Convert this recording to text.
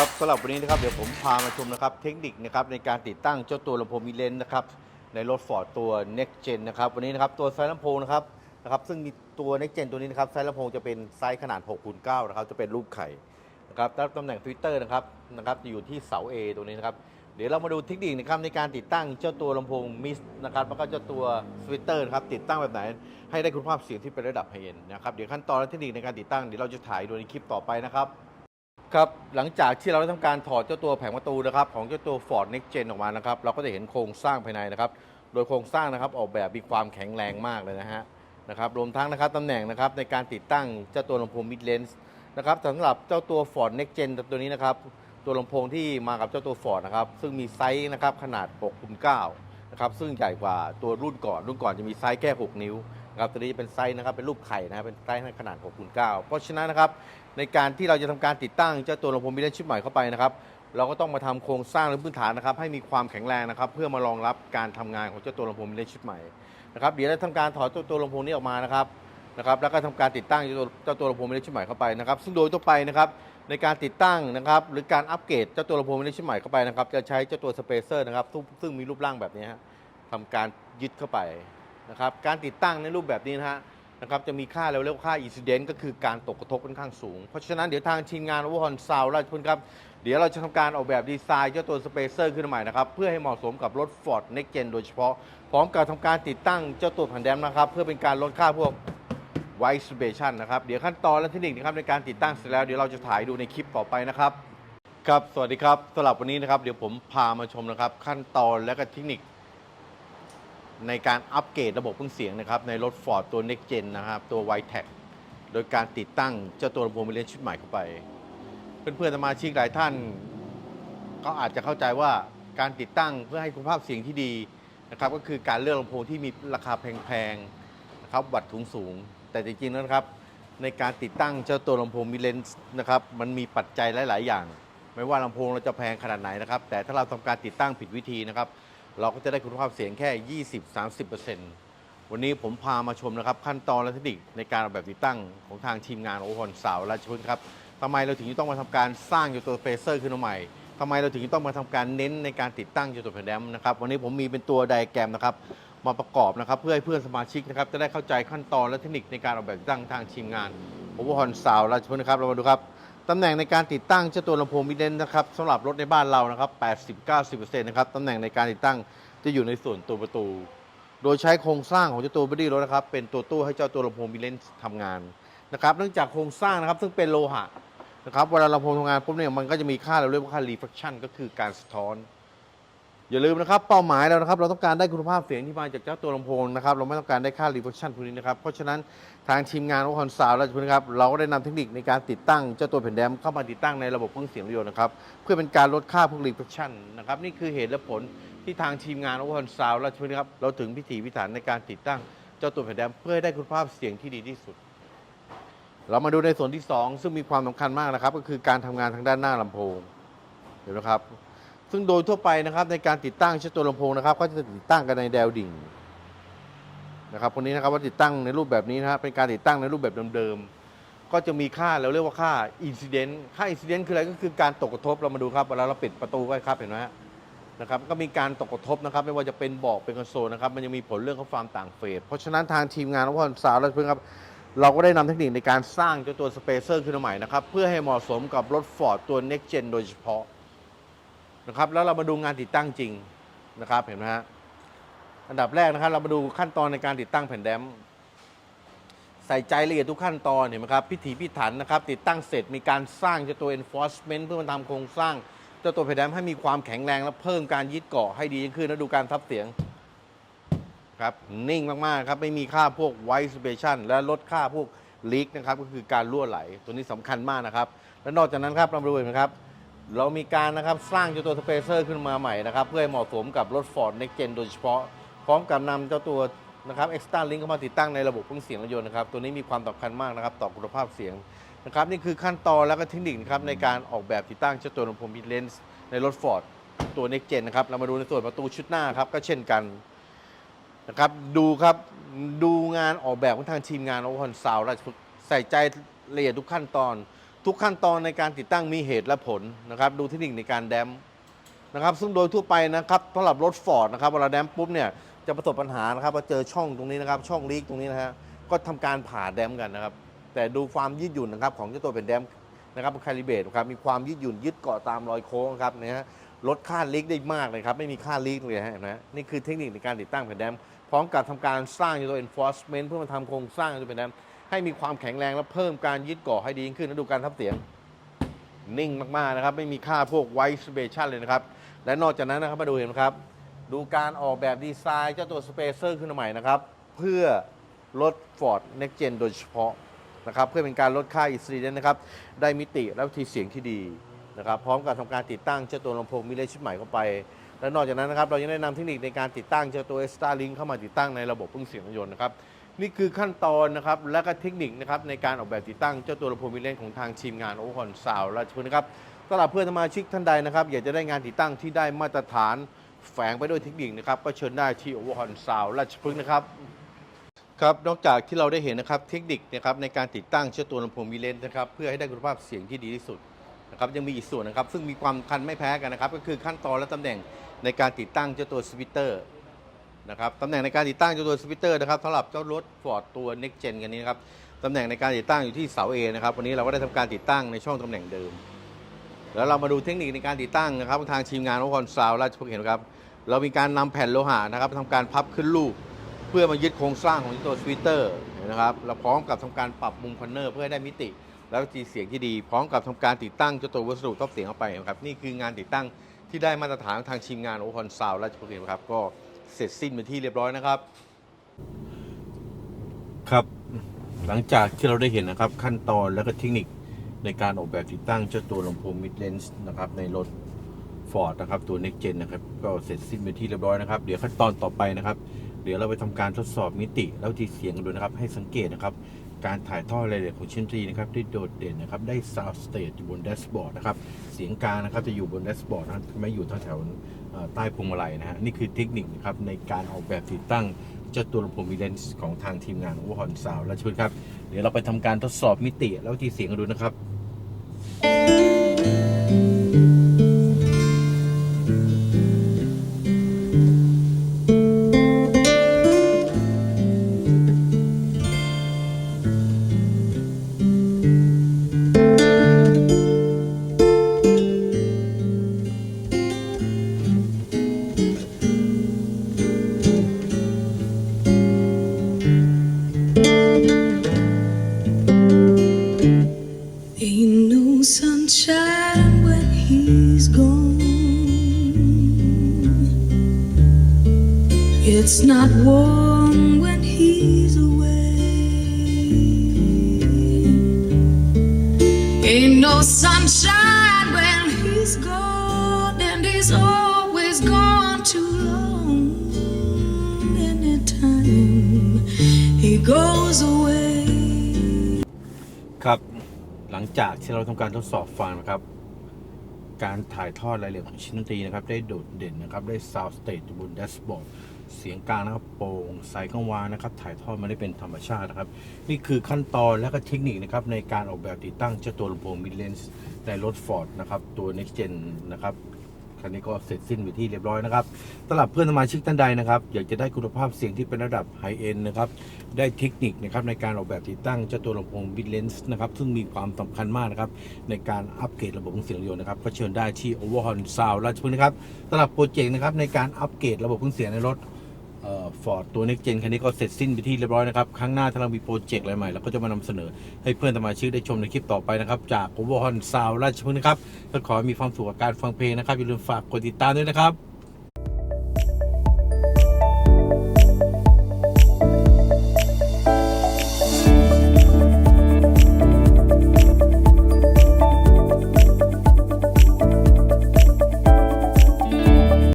ครับสำหรับวันนี้นะครับเดี๋ยวผมพามาชมนะครับเทคนิคนะครับในการติดตั้งเจ้าตัวลำโพงมิเลนนะครับในรถ Ford ตัว Next Gen นะครับวันนี้นะครับตัวไซส์ลำโพงนะครับนะครับซึ่งมีตัว Next Gen ตัวนี้นะครับไซส์ลำโพงจะเป็นไซส์ขนาด6คูณ9นะครับจะเป็นรูปไข่นะครับแล้วตำแหน่ง Twitter นะครับนะครับจะอยู่ที่เสา A ตัวนี้นะครับเดี๋ยวเรามาดูเทคนิคนะครับในการติดตั้งเจ้าตัวลำโพงมิสนะครับแล้วก็เจ้าตัวสวิตเตอร์นะครับติดตั้งแบบไหน ให้ได้คุณภาพเสียงที่เป็นระดับไฮเอ็นนะครับเดี๋ยวขั้นตอนและเทคนิคในการติดตั้งเดี๋ยวเราจะถ่ายดูในคลิปต่อไปนะครับ ครับหลังจากที่เราได้ทำการถอดเจ้าตัวแผงประตูนะครับของเจ้าตัว Ford Next Gen ออกมานะครับเราก็จะเห็นโครงสร้างภายในนะครับโดยโครงสร้างนะครับออกแบบมีความแข็งแรงมากเลยนะฮะนะครับรวมทั้งนะครับตำแหน่งนะครับในการติดตั้งเจ้าตัวลำโพง mid range นะครับสำหรับเจ้าตัว Ford Next Gen ตัวนี้นะครับตัวลำโพงที่มากับเจ้าตัว Ford นะครับซึ่งมีไซส์นะครับขนาด6คูณ9นะครับซึ่งใหญ่กว่าตัวรุ่นก่อนรุ่นก่อนจะมีไซส์แค่ 6 นิ้ว นะครับตัวนี้เป็นไซส์นะครับเป็นรูปไข่นะครับเป็นไซส์ขนาด6คูณ9เพราะฉะนั้นนะครับในการที่เราจะทำการติดตั้งเจ้าตัวลำโพงมิเลนชิปใหม่เข้าไปนะครับเราก็ต้องมาทำโครงสร้างและพื้นฐานนะครับให้มีความแข็งแรงนะครับเพื่อมารองรับการทำงานของเจ้าตัวลำโพงมิเลนชิปใหม่นะครับเดี๋ยวเราทำการถอดเจ้าตัวลำโพงนี้ออกมานะครับนะครับแล้วก็ทำการติดตั้งเจ้าตัวเจ้าตัวลำโพงมิเลนชิปใหม่เข้าไปนะครับซึ่งโดยทั่วไปนะครับในการติดตั้งนะครับหรือการอัปเกรดเจ้าตัวลำโพงมิเลนชิปใหม่เข้าไปนะครับจะใช้เจ้าตัวสเปเซอร์นะครับซึ่งซึ่งมีรูปร่างแบบนี้ฮะทำการยึดเข้าไป นะครับการติดตั้งในรูปแบบนี้นะฮะนะครับจะมีค่าเรียกว่าค่าอินซิเดนต์ก็คือการตกกระทบค่อนข้างสูง เพราะฉะนั้นเดี๋ยวทางทีมงานวอร์ฮอนซาวราชพลครับ เดี๋ยวเราจะทำการออกแบบดีไซน์เจ้าตัวสเปเซอร์ขึ้นใหม่นะครับ เพื่อให้เหมาะสมกับรถ Ford Next Gen โดยเฉพาะ พร้อมกับทำการติดตั้งเจ้าตัวแผ่นแดมนะครับ เพื่อเป็นการลดค่าพวกไวส์เบชันนะครับ เดี๋ยวขั้นตอนและเทคนิคนะครับในการติดตั้งเสร็จแล้วเดี๋ยวเราจะถ่ายดูในคลิปต่อไปนะครับครับสวัสดีครับสำหรับวันนี้นะครับเดี๋ยวผมพามาชมนะครับขั้นตอนและก็เทคนิค ในการอัปเกรดระบบเครื่องเสียงนะครับในรถ Ford ตัว Next Gen นะครับ ตัว w i t e c โดยการติดตั้งเจ้าตัวลำโพงมิเลนชุดใหม่เข้าไป เพื่อนๆสมาชิกหลายท่านก็อาจจะเข้าใจว่าการติดตั้งเพื่อให้คุณภาพเสียงที่ดีนะครับก็คือการเลือกลำโพงที่มีราคาแพงๆนะครับวัตต์สูง แต่จริงๆแล้วนะครับในการติดตั้งเจ้าตัวลำโพงมิเลนนะครับมันมีปัจจัยหลาย ๆ อย่าง ไม่ว่าลำโพงเราจะแพงขนาดไหนนะครับ แต่ถ้าเราทำการติดตั้งผิดวิธีนะครับ เราก็จะได้คุณภาพเสียงแค่ 20-30%วันนี้ผมพามาชมนะครับ ขั้นตอนและเทคนิคในการออกแบบติดตั้งของทางทีมงานโอพอนสาวราชพฤกษ์ครับทำไมเราถึงต้องมาทำการสร้างอยู่ตัวเฟเซอร์ขึ้นมาใหม่ทำไมเราถึงต้องมาทำการเน้นในการติดตั้งอยู่ตัวแผ่นแดมนะครับวันนี้ผมมีเป็นตัวไดแกรมนะครับมาประกอบนะครับ เพื่อให้เพื่อนสมาชิกนะครับจะได้เข้าใจขั้นตอนและเทคนิคในการออกแบบติดตั้งทางทีมงานโอฮอนสาวราชพฤกษ์นะครับเรามาดูครับ ตำแหน่งในการติดตั้งเจ้าตัวลำโพงมิดเดนนะครับสำหรับรถในบ้านเรานะครับ80-90%นะครับตำแหน่งในการติดตั้งจะอยู่ในส่วนตัวประตู โดยใช้โครงสร้างของเจ้าตัวบอดี้รถนะครับ เป็นตัวตู้ให้เจ้าตัวลำโพงมิเลนทำงานนะครับ เนื่องจากโครงสร้างนะครับซึ่งเป็นโลหะนะครับเวลาลำโพงทำงานปุ๊บเนี่ยมันก็จะมีค่าเราเรียกว่าค่า reflection ก็คือการสะท้อน อย่าลืมนะครับเป้าหมายเรานะครับเราต้องการได้คุณภาพเสียงที่มาจากเจ้าตัวลำโพงนะครับเราไม่ต้องการได้ค่า reflection พวกนี้นะครับเพราะฉะนั้นทางทีมงานของคอนซาวเราจะนะครับเราก็ได้นำเทคนิคในการติดตั้งเจ้าตัวแผ่นแดมเข้ามาติดตั้งในระบบเครื่องเสียงรถยนต์นะครับเพื่อเป็นการลดค่าพวก reflection นะครับนี่คือเหตุและผลที่ทางทีมงานของคอนซาวเราจะนะครับเราถึงพิถีพิถันในการติดตั้งเจ้าตัวแผ่นแดมเพื่อให้ได้คุณภาพเสียงที่ดีที่สุด เรามาดูในส่วนที่ 2 ซึ่งมีความสำคัญมากนะครับ ก็คือการทำงานทางด้านหน้าลำโพงเห็นไหมครับ ซึ่งโดยทั่วไปนะครับในการติดตั้งเจ้าตัวลำโพงนะครับก็จะติดตั้งกันในแนวดิ่งนะครับคนนี้นะครับว่าติดตั้งในรูปแบบนี้นะครับเป็นการติดตั้งในรูปแบบเดิมๆก็จะมีค่าเราเรียกว่าค่าอินซิเดนต์ค่าอินซิเดนต์คืออะไรก็คือการตกกระทบเรามาดูครับเวลาเราปิดประตูไว้ครับเห็นไหมฮะนะครับก็มีการตกกระทบนะครับ ไม่ว่าจะเป็นบาะเป็นคอนโซลนะครับมันยังมีผลเรื่องของความต่างเฟส เพราะฉะนั้นทางทีมงานว่าสาวเราเพิ่งครับเราก็ได้นำเทคนิคในการสร้างเจ้าตัวสเปเซอร์ขึ้นมาใหม่นะครับเพื่อให้เหมาะสมกับรถ Ford ตัว Next Gen โดยเฉพาะ นะครับ แล้วเรามาดูงานติดตั้งจริงนะครับ เห็นไหมฮะ อันดับแรกนะครับ เรามาดูขั้นตอนในการติดตั้งแผ่นแดมใส่ใจละเอียดทุกขั้นตอนเห็นไหมครับ พิถีพิถันนะครับ ติดตั้งเสร็จมีการสร้างเจ้าตัว enforcement เพื่อมาทำโครงสร้างเจ้าตัวแผ่นแดมให้มีความแข็งแรงและเพิ่มการยึดเกาะให้ดียิ่งขึ้นแล้วดูการทับเสียงครับนิ่งมากๆครับไม่มีค่าพวก white vibration และลดค่าพวก leak นะครับก็คือการรั่วไหล ตัวนี้สำคัญมากนะครับ และนอกจากนั้นครับเรามาดูเห็นไหมครับ เรามีการนะครับสร้างเจ้าตัวสเปเซอร์ขึ้นมาใหม่นะครับเพื่อให้เหมาะสมกับรถ Ford Next Gen โดยเฉพาะ พร้อมกับนำเจ้าตัวนะครับ Extra Link เข้ามาติดตั้งในระบบเครื่องเสียงรถยนต์นะครับตัวนี้มีความสำคัญมากนะครับต่อคุณภาพเสียงนะครับนี่คือขั้นตอนและก็เทคนิคครับในการออกแบบติดตั้งเจ้าตัวลำโพงมิดเลนส์ในรถ Ford ตัว Next Gen นะครับเรามาดูในส่วนประตูชุดหน้าครับก็เช่นกันนะครับดูครับดูงานออกแบบของทางทีมงานโอคอนซาวราชใส่ใจละเอียดทุกขั้นตอน ทุกขั้นตอนในการติดตั้งมีเหตุและผลนะครับ ดูเทคนิคในการแดมนะครับ ซึ่งโดยทั่วไปนะครับสำหรับรถฟอร์ดนะครับเวลาแดมปุ๊บเนี่ยจะประสบปัญหานะครับว่าเจอช่องตรงนี้นะครับ ช่องลีกตรงนี้นะฮะก็ทำการผ่าแดมกันนะครับ แต่ดูความยืดหยุ่นนะครับ ของเจ้าตัวเป็นแดมนะครับคาลิเบตครับมีความยืดหยุ่นยึดเกาะตามรอยโค้งครับนะฮะลดค่าลีกได้มากเลยครับไม่มีค่าลีกเลยฮะนไหมฮะนี่คือเทคนิคในการติดตั้งแผ่นแดมพร้อมกับทำการสร้างตัว enforcement เพื่อมาทำโครงสร้างตัวเป็นแดม ให้มีความแข็งแรงและเพิ่มการยึดเกาะให้ดียิ่งขึ้นแล้วดูการทับเสียง นิ่งมากๆนะครับ ไม่มีค่าพวกไวส์เบชันเลยนะครับ และนอกจากนั้นนะครับมาดูเห็นไหมครับ ดูการออกแบบดีไซน์เจ้าตัวสเปเซอร์ขึ้นมาใหม่นะครับ เพื่อลด Ford Next Gen โดยเฉพาะนะครับเพื่อเป็นการลดค่าอิสรีนะครับ ได้มิติและวิธีเสียงที่ดีนะครับ พร้อมกับทำการติดตั้งเจ้าตัวลำโพงมิเลชุดใหม่เข้าไป และนอกจากนั้นนะครับ เรายังได้นำเทคนิคในการติดตั้งเจ้าตัว Starlink เข้ามาติดตั้งในระบบพึ่งเสียงรถยนต์นะครับ นี่คือขั้นตอนนะครับ และก็เทคนิคนะครับในการออกแบบติดตั้งเจ้าตัวลำโพงมิเลนของทางทีมงานโอคอนซาวราชพฤกษ์นะครับสำหรับเพื่อนสมาชิกท่านใดนะครับ อยากจะได้งานติดตั้งที่ได้มาตรฐานแฝงไปด้วยเทคนิคนะครับ ก็เชิญได้ที่โอคอนซาวราชพฤกษ์นะครับครับนอกจากที่เราได้เห็นนะครับเทคนิคนะครับในการติดตั้งเจ้าตัวลำโพงมิเลนนะครับเพื่อให้ได้คุณภาพเสียงที่ดีที่สุดนะครับยังมีอีกส่วนนะครับ ซึ่งมีความคัญไม่แพ้กันนะครับ ก็คือขั้นตอนและตำแหน่งในการติดตั้งเจ้าตัวสวิตเตอร์ นะครับตำแหน่งในการติดตั้งเจ้าตัวสวิตเตอร์นะครับสำหรับเจ้ารถ Ford ตัว Next Gen กันนี้นะครับตำแหน่งในการติดตั้งอยู่ที่เสา A นะครับวันนี้เราก็ได้ทำการติดตั้งในช่องตำแหน่งเดิม แล้วเรามาดูเทคนิคในการติดตั้งนะครับทางทีมงานของคอนซาวราชพฤกษ์เห็นครับเรามีการนำแผ่นโลหะนะครับทำการพับขึ้นรูปเพื่อมายึดโครงสร้างของตัวสวิตเตอร์นะครับเราพร้อมกับทำการปรับมุมคอนเนอร์เพื่อให้ได้มิติแล้วก็ตีเสียงที่ดี พร้อมกับทำการติดตั้งเจ้าตัววัสดุทับเสียงเข้าไปนะครับนี่คืองานติดตั้งที่ได้มาตรฐานทางทีมงานโอคอนซาวราชพฤกษ์ครับก็ เสร็จสิ้นเป็นที่เรียบร้อยนะครับ ครับหลังจากที่เราได้เห็นนะครับขั้นตอนและก็เทคนิคในการออกแบบติดตั้งเจ้าตัวลำโพงมิดเลนส์นะครับในรถ Ford นะครับตัว Next Gen นะครับก็เสร็จสิ้นเป็นที่เรียบร้อยนะครับ เดี๋ยวขั้นตอนต่อไปนะครับ เดี๋ยวเราไปทำการทดสอบมิติแล้วที่เสียงกันดูนะครับ ให้สังเกตนะครับ การถ่ายทอดรายละเอียดของชิ้นตรีนะครับที่โดดเด่นนะครับ ได้ sound stage อยู่บนแดชบอร์ดนะครับ เสียงกลางนะครับจะอยู่บนแดชบอร์ดนะไม่อยู่แถวๆใต้พวงมาลัยนะฮะนี่คือเทคนิคนะครับในการออกแบบติดตั้งเจ้าตัวลำโพงมิเลนส์ของทางทีมงานวอร์นซาวและชุดครับ เดี๋ยวเราไปทำการทดสอบมิติแล้วที่เสียงกันดูนะครับ It's not warm when he's away. Ain't no sunshine when he's gone, and he's always gone too long. Anytime he goes away. ครับ หลังจากที่เราทำการทดสอบฟังนะครับ การถ่ายทอดรายละเอียดของชิ้นดนตรีนะครับ ได้โดดเด่นนะครับ ได้ซาวด์สเตจบนแดชบอร์ด เสียงกลางนะครับโปร่งใสกังวานนะครับ ถ่ายทอดมาได้เป็นธรรมชาตินะครับ นี่คือขั้นตอนและก็เทคนิคนะครับในการออกแบบติดตั้งเจ้าตัวลำโพงมิดเลนส์ในรถ Ford นะครับ ตัว Next Gen นะครับคันนี้ก็เสร็จสิ้นไปที่เรียบร้อยนะครับสำหรับเพื่อนสมาชิกท่านใดนะครับ อยากจะได้คุณภาพเสียงที่เป็นระดับไฮเอ็นนะครับ ได้เทคนิคนะครับในการออกแบบติดตั้งเจ้าตัวลำโพง Big Lens นะครับ ซึ่งมีความสำคัญมากนะครับ ในการอัปเกรดระบบเครื่องเสียงรถยนต์นะครับ ก็เชิญได้ที่ Overhaul Sound ราชพฤกษ์นะครับสำหรับโปรเจกต์นะครับในการอัปเกรดระบบเครื่องเสียงในรถ ฟอร์ดตัว Next Gen คันนี้ก็เสร็จสิ้นไปที่เรียบร้อยนะครับ ครั้งหน้าถ้าเรามีโปรเจกต์อะไรใหม่เราก็จะมานำเสนอให้เพื่อนสมาชิกได้ชมในคลิปต่อไปนะครับ จากโอเวอร์ฮอนซาวราชพฤกษ์นะครับก็ขอให้มีความสุขกับการฟังเพลงนะครับอย่าลืมฝากกดติดตามด้วยนะครับ